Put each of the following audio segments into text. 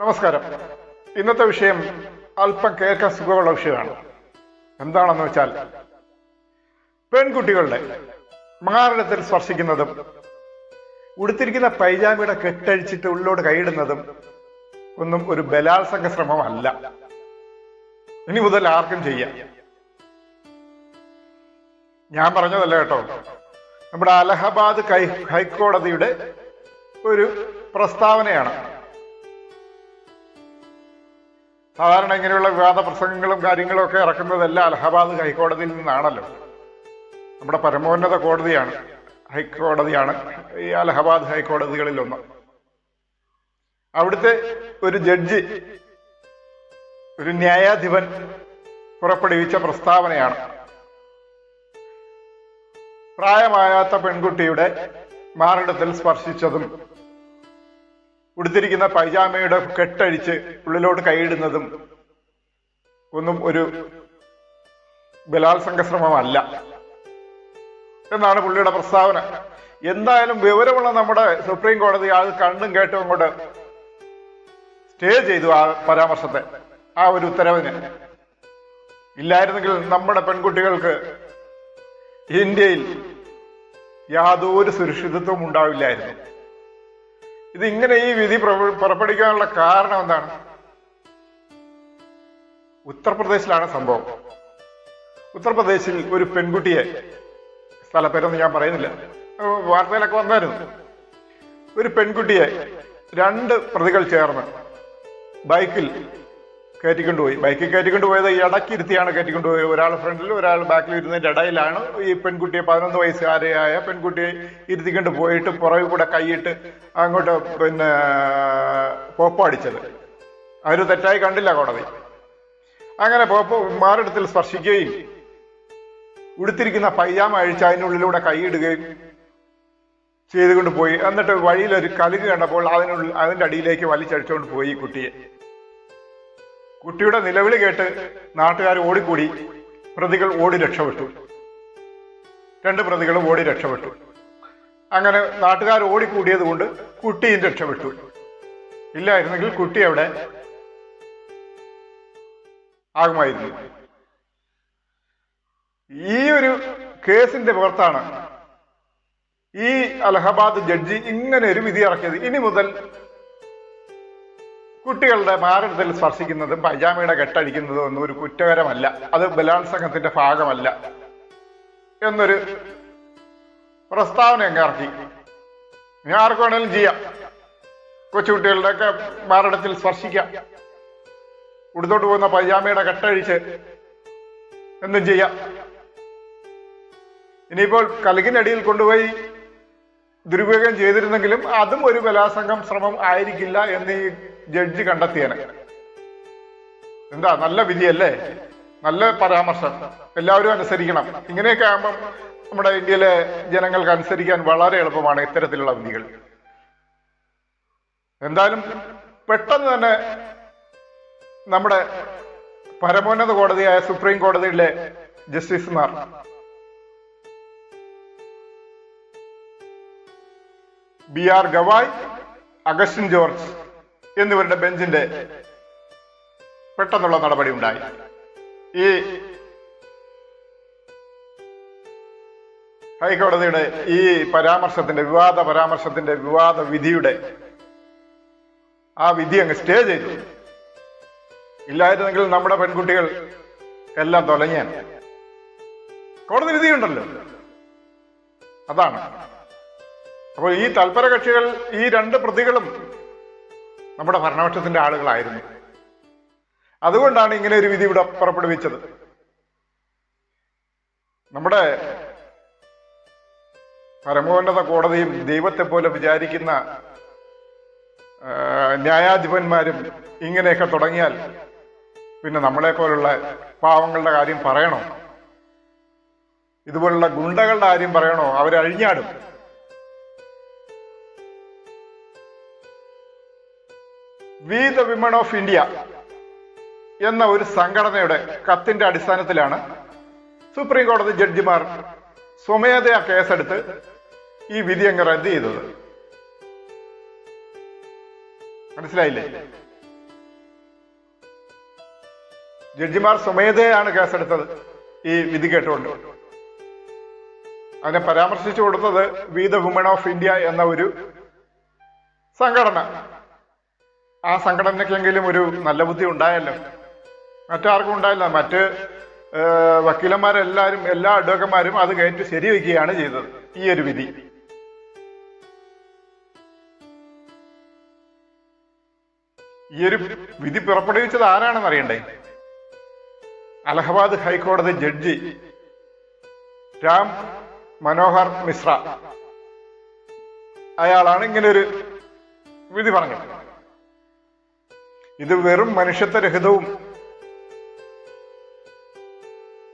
നമസ്കാരം. ഇന്നത്തെ വിഷയം അല്പം കേൾക്കാൻ സുഖമുള്ള വിഷയമാണ്. എന്താണെന്ന് വെച്ചാൽ പെൺകുട്ടികളുടെ മാറിടത്തിൽ സ്പർശിക്കുന്നതും ഉടുത്തിരിക്കുന്ന പൈജാമിയുടെ കെട്ടഴിച്ചിട്ട് ഉള്ളിലോട് കൈയിടുന്നതും ഒന്നും ഒരു ബലാത്സംഗ ശ്രമമല്ല. ഇനി മുതൽ ആർക്കും ചെയ്യാം. ഞാൻ പറഞ്ഞതല്ല കേട്ടോ. നമ്മുടെ അലഹബാദ് ഹൈക്കോടതിയുടെ ഒരു പ്രസ്താവനയാണ്. സാധാരണ ഇങ്ങനെയുള്ള വിവാദ പ്രസംഗങ്ങളും കാര്യങ്ങളും ഒക്കെ ഇറക്കുന്നതെല്ലാം അലഹബാദ് ഹൈക്കോടതിയിൽ നിന്നാണല്ലോ. നമ്മുടെ പരമോന്നത കോടതിയാണ് ഹൈക്കോടതിയാണ് ഈ അലഹബാദ് ഹൈക്കോടതികളിൽ ഒന്ന്. അവിടുത്തെ ഒരു ജഡ്ജി ഒരു ന്യായാധിപൻ പുറപ്പെടുവിച്ച പ്രസ്താവനയാണ്. പ്രായമായാത്ത പെൺകുട്ടിയുടെ മാറിടത്തിൽ സ്പർശിച്ചതും ഉടുത്തിരിക്കുന്ന പൈജാമയുടെ കെട്ടഴിച്ച് ഉള്ളിലോട്ട് കൈയിടുന്നതും ഒന്നും ഒരു ബലാത്സംഗ ശ്രമമല്ല എന്നാണ് പുള്ളിയുടെ പ്രസ്താവന. എന്തായാലും വിവരമുള്ള നമ്മുടെ സുപ്രീം കോടതി അത് കണ്ടും കേട്ടും അങ്ങോട്ട് സ്റ്റേ ചെയ്തു ആ പരാമർശത്തെ ആ ഒരു ഉത്തരവിന്. ഇല്ലായിരുന്നെങ്കിൽ നമ്മുടെ പെൺകുട്ടികൾക്ക് ഇന്ത്യയിൽ യാതൊരു സുരക്ഷിതത്വവും ഉണ്ടാവില്ലായിരുന്നു. ഇത് ഇങ്ങനെ ഈ വിധി പുറ- പുറപ്പെടുവിക്കാനുള്ള കാരണം എന്താണ്? ഉത്തർപ്രദേശിലാണ് സംഭവം. ഉത്തർപ്രദേശിൽ ഒരു പെൺകുട്ടിയെ സ്ഥലപ്പേരൊന്നും ഞാൻ പറയുന്നില്ല വാർത്തയിലൊക്കെ വന്നായിരുന്നു. ഒരു പെൺകുട്ടിയെ രണ്ട് പ്രതികൾ ചേർന്ന് ബൈക്കിൽ കയറ്റിക്കൊണ്ടുപോയി. ബൈക്കിൽ കയറ്റിക്കൊണ്ടുപോയത് കയറ്റിക്കൊണ്ട് കയറ്റിക്കൊണ്ടുപോയത്. ഒരാൾ ഫ്രണ്ടിൽ ഒരാൾ ബാക്കിൽ ഇരുന്നതിന്റെ ഇടയിലാണ് ഈ പെൺകുട്ടിയെ പതിനൊന്ന് വയസ്സുകാരിയായ പെൺകുട്ടിയെ ഇരുത്തിക്കൊണ്ട് പോയിട്ട് പുറകിൽ കൂടെ കൈയിട്ട് അങ്ങോട്ട് പിന്നെ പോപ്പ അടിച്ചത്. അവർ തെറ്റായി കണ്ടില്ല കോടതി. അങ്ങനെ പോപ്പ മാറിടത്തിൽ സ്പർശിക്കുകയും ഉടുത്തിരിക്കുന്ന പയ്യാമ അഴിച്ച് അതിനുള്ളിലൂടെ കൈയിടുകയും ചെയ്തുകൊണ്ട് പോയി. എന്നിട്ട് വഴിയിൽ ഒരു കലുക് കണ്ടപ്പോൾ അതിനുള്ളിൽ അതിന്റെ അടിയിലേക്ക് വലിച്ചഴിച്ചുകൊണ്ട് പോയി കുട്ടിയെ. കുട്ടിയുടെ നിലവിളി കേട്ട് നാട്ടുകാർ ഓടിക്കൂടി. പ്രതികൾ ഓടി രക്ഷപ്പെട്ടു. രണ്ട് പ്രതികളും ഓടി രക്ഷപ്പെട്ടു. അങ്ങനെ നാട്ടുകാർ ഓടിക്കൂടിയത് കൊണ്ട് കുട്ടിയും രക്ഷപ്പെട്ടു. ഇല്ലായിരുന്നെങ്കിൽ കുട്ടി അവിടെ ആകുമായിരുന്നു. ഈ ഒരു കേസിന്റെ പുറത്താണ് ഈ അലഹബാദ് ജഡ്ജി ഇങ്ങനെ ഒരു വിധി ഇറക്കിയത്. ഇനി മുതൽ കുട്ടികളുടെ മാരടത്തിൽ സ്പർശിക്കുന്നതും പൈജാമയുടെ കെട്ടടിക്കുന്നതും ഒന്നും ഒരു കുറ്റകരമല്ല. അത് ബലാത്സംഗത്തിന്റെ ഭാഗമല്ല. എന്നൊരു പ്രസ്താവന അങ്ങ് ഇറക്കി. ഇനി ആർക്ക് വേണേലും ചെയ്യാം. കൊച്ചുകുട്ടികളുടെ ഒക്കെ മാരടത്തിൽ സ്പർശിക്കാം. ഉടുത്തോട്ട് പോകുന്ന പൈജാമയുടെ കെട്ടഴിച്ച് എന്തും ചെയ്യാം. ഇനിയിപ്പോൾ കലുകിനടിയിൽ കൊണ്ടുപോയി ദുരുപയോഗം ചെയ്തിരുന്നെങ്കിലും അതും ഒരു ബലാസംഗം ശ്രമം ആയിരിക്കില്ല എന്ന് ഈ ജഡ്ജി കണ്ടെത്തിയനെ. എന്താ നല്ല വിധിയല്ലേ? നല്ല പരാമർശം. എല്ലാവരും അനുസരിക്കണം. ഇങ്ങനെയൊക്കെ ആകുമ്പം നമ്മുടെ ഇന്ത്യയിലെ ജനങ്ങൾക്ക് അനുസരിക്കാൻ വളരെ എളുപ്പമാണ് ഇത്തരത്തിലുള്ള വിധികൾ. എന്തായാലും പെട്ടെന്ന് തന്നെ നമ്മുടെ പരമോന്നത കോടതിയായ സുപ്രീം കോടതിയിലെ ജസ്റ്റിസുമാർ ബി ആർ ഗവായ് അഗസ്റ്റിൻ ജോർജ് എന്നിവരുടെ ബെഞ്ചിന്റെ പെട്ടെന്നുള്ള നടപടി ഉണ്ടായി. ഈ ഹൈക്കോടതിയുടെ ഈ പരാമർശത്തിന്റെ വിവാദ പരാമർശത്തിന്റെ വിവാദ വിധിയുടെ ആ വിധി അങ്ങ് സ്റ്റേ ചെയ്തു. ഇല്ലായിരുന്നെങ്കിൽ നമ്മുടെ പെൺകുട്ടികൾ എല്ലാം തൊലഞ്ഞാൻ കോടതി വിധിയുണ്ടല്ലോ. അതാണ്. അപ്പോൾ ഈ തൽപര കക്ഷികൾ ഈ രണ്ട് പ്രതികളും നമ്മുടെ ഭരണപക്ഷത്തിന്റെ ആളുകളായിരുന്നു. അതുകൊണ്ടാണ് ഇങ്ങനെ ഒരു വിധി ഇവിടെ പുറപ്പെടുവിച്ചത്. നമ്മുടെ പരമോന്നത കോടതിയും ദൈവത്തെ പോലെ വിചാരിക്കുന്ന ന്യായാധിപന്മാരും ഇങ്ങനെയൊക്കെ തുടങ്ങിയാൽ പിന്നെ നമ്മളെ പോലുള്ള പാവങ്ങളുടെ കാര്യം പറയണോ? ഇതുപോലുള്ള ഗുണ്ടകളുടെ കാര്യം പറയണോ? അവരഴിഞ്ഞാടും. We the women of India എന്ന ഒരു സംഘടനയുടെ കത്തിന്റെ അടിസ്ഥാനത്തിലാണ് സുപ്രീം കോടതി ജഡ്ജിമാർ സ്വമേധയാ കേസെടുത്ത് ഈ വിധി അങ്ങ് റദ്ദ് ചെയ്തത്. മനസ്സിലായില്ലേ? ജഡ്ജിമാർ സ്വമേധയാണ് കേസെടുത്തത് ഈ വിധി കേട്ടുകൊണ്ട്. അതിനെ പരാമർശിച്ചു കൊടുത്തത് we the women of India എന്ന ഒരു സംഘടന. ആ സംഘടനയ്ക്കെങ്കിലും ഒരു നല്ല ബുദ്ധി ഉണ്ടായല്ലോ. മറ്റാർക്കും ഉണ്ടായില്ല. മറ്റ് വക്കീലന്മാരെല്ലാവരും എല്ലാ അഡ്വക്കന്മാരും അത് കയറ്റി ശരിവെക്കുകയാണ് ചെയ്തത്. ഈ ഒരു വിധി. ഈ ഒരു വിധി പുറപ്പെടുവിച്ചത് ആരാണെന്ന് അറിയണ്ടേ? അലഹബാദ് ഹൈക്കോടതി ജഡ്ജി രാം മനോഹർ മിശ്ര. അയാളാണ് ഇങ്ങനെ ഒരു വിധി പറഞ്ഞത്. ഇത് വെറും മനുഷ്യത്വരഹിതവും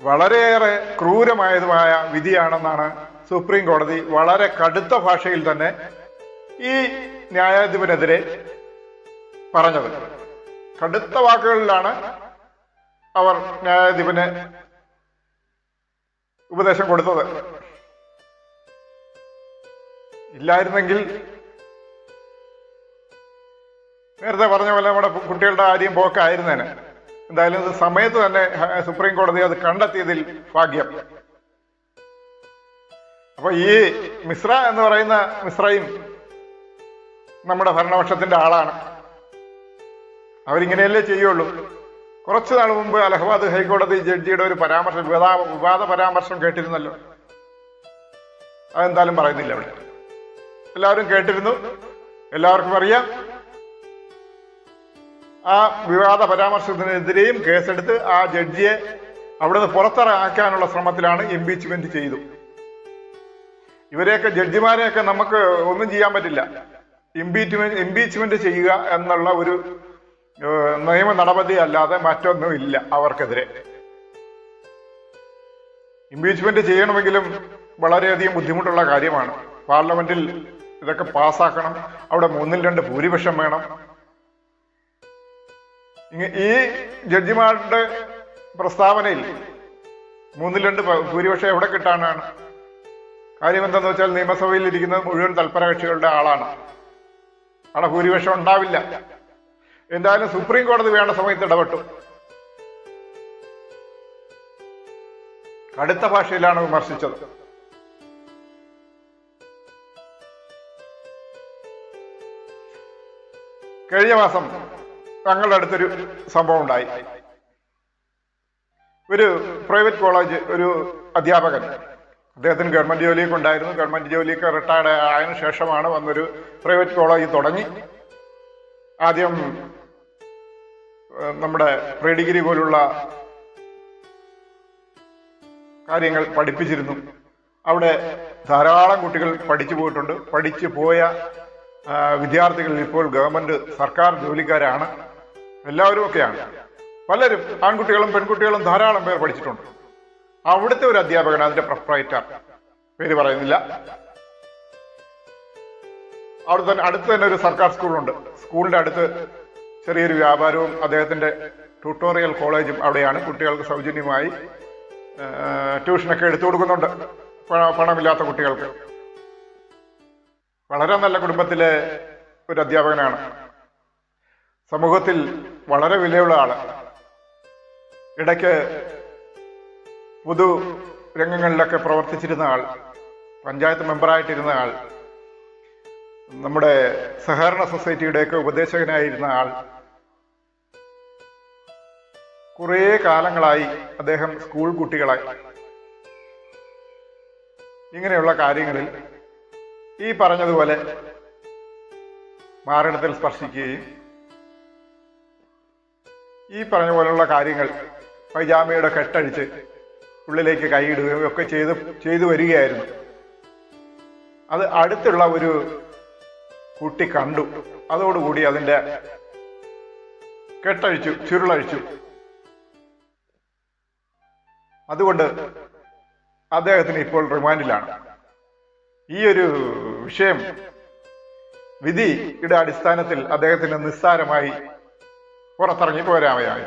വളരെയേറെ ക്രൂരമായതുമായ വിധിയാണെന്നാണ് സുപ്രീം കോടതി വളരെ കടുത്ത ഭാഷയിൽ തന്നെ ഈ ന്യായാധിപനെതിരെ പറഞ്ഞത്. കടുത്ത വാക്കുകളിലാണ് അവർ ന്യായാധിപന് ഉപദേശം കൊടുത്തത്. ഇല്ലായിരുന്നെങ്കിൽ നേരത്തെ പറഞ്ഞ പോലെ നമ്മുടെ കുട്ടികളുടെ കാര്യം പോക്കായിരുന്നേനെ. എന്തായാലും സമയത്ത് തന്നെ സുപ്രീം കോടതി അത് കണ്ടെത്തിയതിൽ ഭാഗ്യം. അപ്പൊ ഈ മിശ്ര എന്ന് പറയുന്ന മിശ്രയും നമ്മുടെ ഭരണപക്ഷത്തിന്റെ ആളാണ്. അവരിങ്ങനെയല്ലേ ചെയ്യുള്ളൂ? കുറച്ചു നാൾ മുമ്പ് അലഹബാദ് ഹൈക്കോടതി ജഡ്ജിയുടെ ഒരു പരാമർശം വിവാദ വിവാദ പരാമർശം കേട്ടിരുന്നല്ലോ. അതെന്തായാലും പറയുന്നില്ല അവിടെ. എല്ലാവരും കേട്ടിരുന്നു. എല്ലാവർക്കും അറിയാം. ആ വിവാദ പരാമർശത്തിനെതിരെയും കേസെടുത്ത് ആ ജഡ്ജിയെ അവിടുന്ന് പുറത്തിറക്കാനുള്ള ശ്രമത്തിലാണ് ഇംപീച്ച്മെന്റ് ചെയ്തു. ഇവരെയൊക്കെ ജഡ്ജിമാരെയൊക്കെ നമുക്ക് ഒന്നും ചെയ്യാൻ പറ്റില്ല. ഇംപീച്ച്മെന്റ് ഇംപീച്ച്മെന്റ് ചെയ്യുക എന്നുള്ള ഒരു നിയമ നടപടി അല്ലാതെ മറ്റൊന്നും ഇല്ല അവർക്കെതിരെ. ഇംപീച്ച്മെന്റ് ചെയ്യണമെങ്കിലും വളരെയധികം ബുദ്ധിമുട്ടുള്ള കാര്യമാണ്. പാർലമെന്റിൽ ഇതൊക്കെ പാസ്സാക്കണം അവിടെ മൂന്നിൽ രണ്ട് ഭൂരിപക്ഷം വേണം. ഈ ജഡ്ജിമാരുടെ പ്രസ്താവനയിൽ മൂന്നിൽ രണ്ട് ഭൂരിപക്ഷം എവിടെ കിട്ടാനാണ്? കാര്യം എന്തെന്ന് വെച്ചാൽ നിയമസഭയിൽ ഇരിക്കുന്ന മുഴുവൻ തൽപര കക്ഷികളുടെ ആളാണ്. അവിടെ ഭൂരിപക്ഷം ഉണ്ടാവില്ല. എന്തായാലും സുപ്രീം കോടതി വേണ്ട സമയത്ത് ഇടപെട്ടു. കടുത്ത ഭാഷയിലാണ് വിമർശിച്ചത്. കഴിഞ്ഞ മാസം ഞങ്ങളുടെ അടുത്തൊരു സംഭവം ഉണ്ടായി. ഒരു പ്രൈവറ്റ് കോളേജ് ഒരു അധ്യാപകൻ അദ്ദേഹത്തിന് ഗവൺമെന്റ് ജോലിയൊക്കെ ഉണ്ടായിരുന്നു. ഗവൺമെന്റ് ജോലിയൊക്കെ റിട്ടയർഡ് ആയതിനു ശേഷമാണ് വന്നൊരു പ്രൈവറ്റ് കോളേജ് തുടങ്ങി. ആദ്യം നമ്മുടെ പ്രീ ഡിഗ്രി പോലുള്ള കാര്യങ്ങൾ പഠിപ്പിച്ചിരുന്നു. അവിടെ ധാരാളം കുട്ടികൾ പഠിച്ചു പോയിട്ടുണ്ട്. പഠിച്ചു പോയ വിദ്യാർത്ഥികൾ ഇപ്പോൾ ഗവൺമെന്റ് സർക്കാർ ജോലിക്കാരാണ്. എല്ലാവരും ഒക്കെയാണ്. പലരും ആൺകുട്ടികളും പെൺകുട്ടികളും ധാരാളം പേർ പഠിച്ചിട്ടുണ്ട്. അവിടുത്തെ ഒരു അധ്യാപകൻ അതിന്റെ പ്രൊപ്പറേറ്റർ പേര് പറയുന്നില്ല. അവിടെ തന്നെ അടുത്ത് തന്നെ ഒരു സർക്കാർ സ്കൂളുണ്ട്. സ്കൂളിന്റെ അടുത്ത് ചെറിയൊരു വ്യാപാരവും അദ്ദേഹത്തിന്റെ ട്യൂട്ടോറിയൽ കോളേജും അവിടെയാണ്. കുട്ടികൾക്ക് സൗജന്യമായി ട്യൂഷനൊക്കെ എടുത്തു കൊടുക്കുന്നുണ്ട്. പണമില്ലാത്ത കുട്ടികൾക്ക്. വളരെ നല്ല കുടുംബത്തിലെ ഒരു അധ്യാപകനാണ്. സമൂഹത്തിൽ വളരെ വിലയുള്ള ആൾ. ഇടയ്ക്ക് പൊതു രംഗങ്ങളിലൊക്കെ പ്രവർത്തിച്ചിരുന്ന ആൾ പഞ്ചായത്ത് മെമ്പറായിട്ടിരുന്ന ആൾ നമ്മുടെ സഹകരണ സൊസൈറ്റിയുടെയൊക്കെ ഉപദേശകനായിരുന്ന ആൾ. കുറേ കാലങ്ങളായി അദ്ദേഹം സ്കൂൾ കുട്ടികളെ ഇങ്ങനെയുള്ള കാര്യങ്ങളിൽ ഈ പറഞ്ഞതുപോലെ മാരണത്തിൽ സ്പർശിക്കുകയും ഈ പറഞ്ഞ പോലുള്ള കാര്യങ്ങൾ പൈജാമയുടെ കെട്ടടിച്ച് ഉള്ളിലേക്ക് കൈയിടുകയും ഒക്കെ ചെയ്ത് ചെയ്തു വരികയായിരുന്നു. അത് അടുത്തുള്ള ഒരു കുട്ടി കണ്ടു. അതോടുകൂടി അതിന്റെ കെട്ടഴിച്ചു ചുരുളഴിച്ചു. അതുകൊണ്ട് അദ്ദേഹത്തിന് ഇപ്പോൾ റിമാൻഡിലാണ്. ഈ ഒരു വിഷയം വിധിയുടെ അടിസ്ഥാനത്തിൽ അദ്ദേഹത്തിന് നിസ്സാരമായി പുറത്തിറങ്ങി പോരാമയായി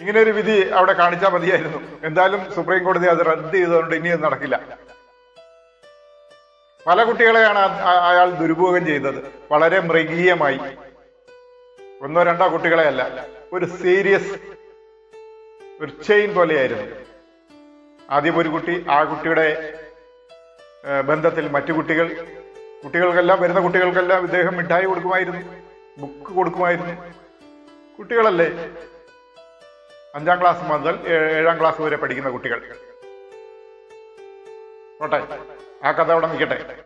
ഇങ്ങനെ ഒരു വിധി അവിടെ കാണിച്ചാൽ മതിയായിരുന്നു. എന്തായാലും സുപ്രീം കോടതി അത് റദ്ദ് ചെയ്തുകൊണ്ട് ഇനിയും നടക്കില്ല. പല കുട്ടികളെയാണ് അയാൾ ദുരുപയോഗം ചെയ്തത്. വളരെ മൃഗീയമായി. ഒന്നോ രണ്ടോ കുട്ടികളെ അല്ല ഒരു സീരിയസ് ഒരു ചെയിൻ പോലെയായിരുന്നു. ആദ്യം ഒരു കുട്ടി ആ കുട്ടിയുടെ ബന്ധത്തിൽ മറ്റു കുട്ടികൾ കുട്ടികൾക്കെല്ലാം വരുന്ന കുട്ടികൾക്കെല്ലാം ഇദ്ദേഹം മിഠായി കൊടുക്കുമായിരുന്നു. ബുക്ക് കൊടുക്കുമായിരുന്നു. കുട്ടികളല്ലേ? അഞ്ചാം ക്ലാസ് മുതൽ ഏഴാം ക്ലാസ് വരെ പഠിക്കുന്ന കുട്ടികൾ. ഓട്ടെ ആ കഥ അവിടെ നിൽക്കട്ടെ.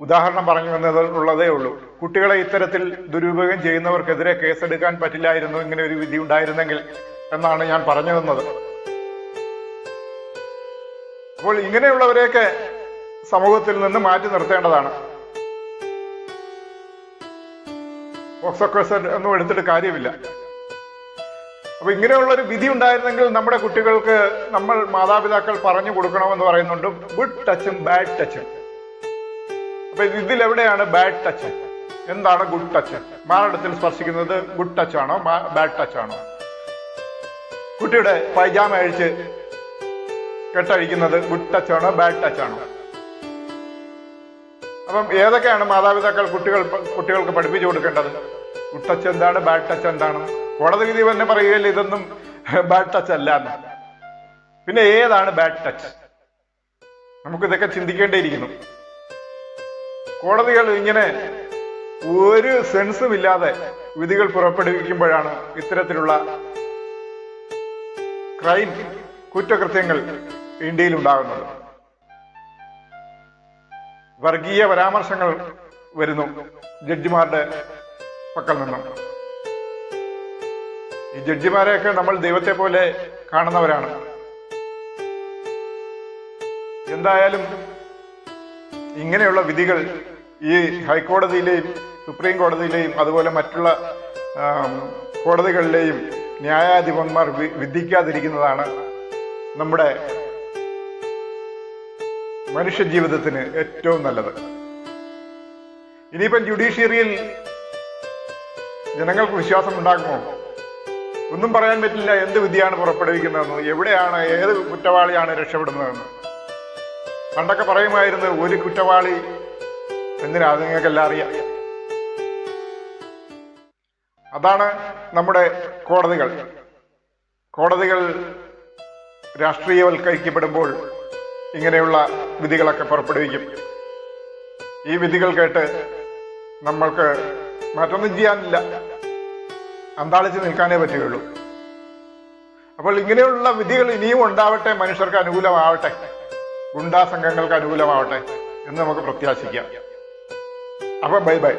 ഉദാഹരണം പറഞ്ഞു വന്നത് ഉള്ളതേ ഉള്ളൂ. കുട്ടികളെ ഇത്തരത്തിൽ ദുരുപയോഗം ചെയ്യുന്നവർക്കെതിരെ കേസെടുക്കാൻ പറ്റില്ലായിരുന്നു ഇങ്ങനെ ഒരു വിധി ഉണ്ടായിരുന്നെങ്കിൽ എന്നാണ് ഞാൻ പറഞ്ഞു തന്നത്. അപ്പോൾ ഇങ്ങനെയുള്ളവരെയൊക്കെ സമൂഹത്തിൽ നിന്ന് മാറ്റി നിർത്തേണ്ടതാണ്. പോക്സോ കേസ് ഒന്നും എടുത്തിട്ട് കാര്യമില്ല. അപ്പൊ ഇങ്ങനെയുള്ള ഒരു വിധി ഉണ്ടായിരുന്നെങ്കിൽ നമ്മുടെ കുട്ടികൾക്ക് നമ്മൾ മാതാപിതാക്കൾ പറഞ്ഞു കൊടുക്കണമെന്ന് പറയുന്നുണ്ട്. ഗുഡ് ടച്ചും ബാഡ് ടച്ചും അപ്പൊ ഇതിൽ എവിടെയാണ് ബാഡ് ടച്ച് എന്താണ് ഗുഡ് ടച്ച് മാറിടത്തിൽ സ്പർശിക്കുന്നത് ഗുഡ് ടച്ച് ആണോ ബാഡ് ടച്ച് ആണോ? കുട്ടിയുടെ പൈജാമ അഴിച്ച് കെട്ടഴിക്കുന്നത് ഗുഡ് ടച്ച് ആണോ ബാഡ് ടച്ച് ആണോ? അപ്പം ഏതൊക്കെയാണ് മാതാപിതാക്കൾ കുട്ടികൾ കുട്ടികൾക്ക് പഠിപ്പിച്ചു കൊടുക്കേണ്ടത്? ഗുഡ് ടച്ച് എന്താണ്? ബാഡ് ടച്ച് എന്താണ്? കോടതി വിധി തന്നെ പറയുകയില്ല ഇതൊന്നും ബാഡ് ടച്ച് അല്ല എന്ന്. പിന്നെ ഏതാണ് ബാഡ് ടച്ച് നമുക്ക് ഇതൊക്കെ ചിന്തിക്കേണ്ടിയിരിക്കുന്നു. കോടതികൾ ഇങ്ങനെ ഒരു സെൻസും ഇല്ലാതെ വിധികൾ പുറപ്പെടുവിക്കുമ്പോഴാണ് ഇത്തരത്തിലുള്ള ക്രൈം കുറ്റകൃത്യങ്ങൾ ഇന്ത്യയിൽ ഉണ്ടാകുന്നത് വർഗീയ പരാമർശങ്ങൾ വരുന്നു. ജഡ്ജിമാരുടെ പക്കൽ നിന്നും. ഈ ജഡ്ജിമാരെയൊക്കെ നമ്മൾ ദൈവത്തെ പോലെ കാണുന്നവരാണ്. എന്തായാലും ഇങ്ങനെയുള്ള വിധികൾ ഈ ഹൈക്കോടതിയിലെയും സുപ്രീം കോടതിയിലെയും അതുപോലെ മറ്റുള്ള കോടതികളിലെയും ന്യായാധിപന്മാർ വിധിക്കാതിരിക്കുന്നതാണ് നമ്മുടെ മനുഷ്യ ജീവിതത്തിന് ഏറ്റവും നല്ലത്. ഇനിയിപ്പം ജുഡീഷ്യറിയിൽ ജനങ്ങൾക്ക് വിശ്വാസം ഉണ്ടാകുമോ ഒന്നും പറയാൻ പറ്റില്ല എന്ത് വിധിയാണ് പുറപ്പെടുവിക്കുന്നതെന്ന് എവിടെയാണ് ഏത് കുറ്റവാളിയാണ് രക്ഷപ്പെടുന്നതെന്ന്. പണ്ടൊക്കെ പറയുമായിരുന്നു ഒരു കുറ്റവാളി എന്തിനാ? നിങ്ങൾക്കെല്ലാം അറിയാം. അതാണ് നമ്മുടെ കോടതികൾ. കോടതികൾ രാഷ്ട്രീയവൽക്കരിക്കപ്പെടുമ്പോൾ ഇങ്ങനെയുള്ള വിധികളൊക്കെ പുറപ്പെടുവിക്കും. ഈ വിധികൾ കേട്ട് നമ്മൾക്ക് മറ്റൊന്നും ചെയ്യാനില്ല. അന്താളിച്ച് നിൽക്കാനേ പറ്റുകയുള്ളൂ. അപ്പോൾ ഇങ്ങനെയുള്ള വിധികൾ ഇനിയും ഉണ്ടാവട്ടെ മനുഷ്യർക്ക് അനുകൂലമാവട്ടെ ഗുണ്ടാ സംഘങ്ങൾക്ക് അനുകൂലമാവട്ടെ എന്ന് നമുക്ക് പ്രത്യാശിക്കാം. അപ്പൊ ബൈ ബൈ.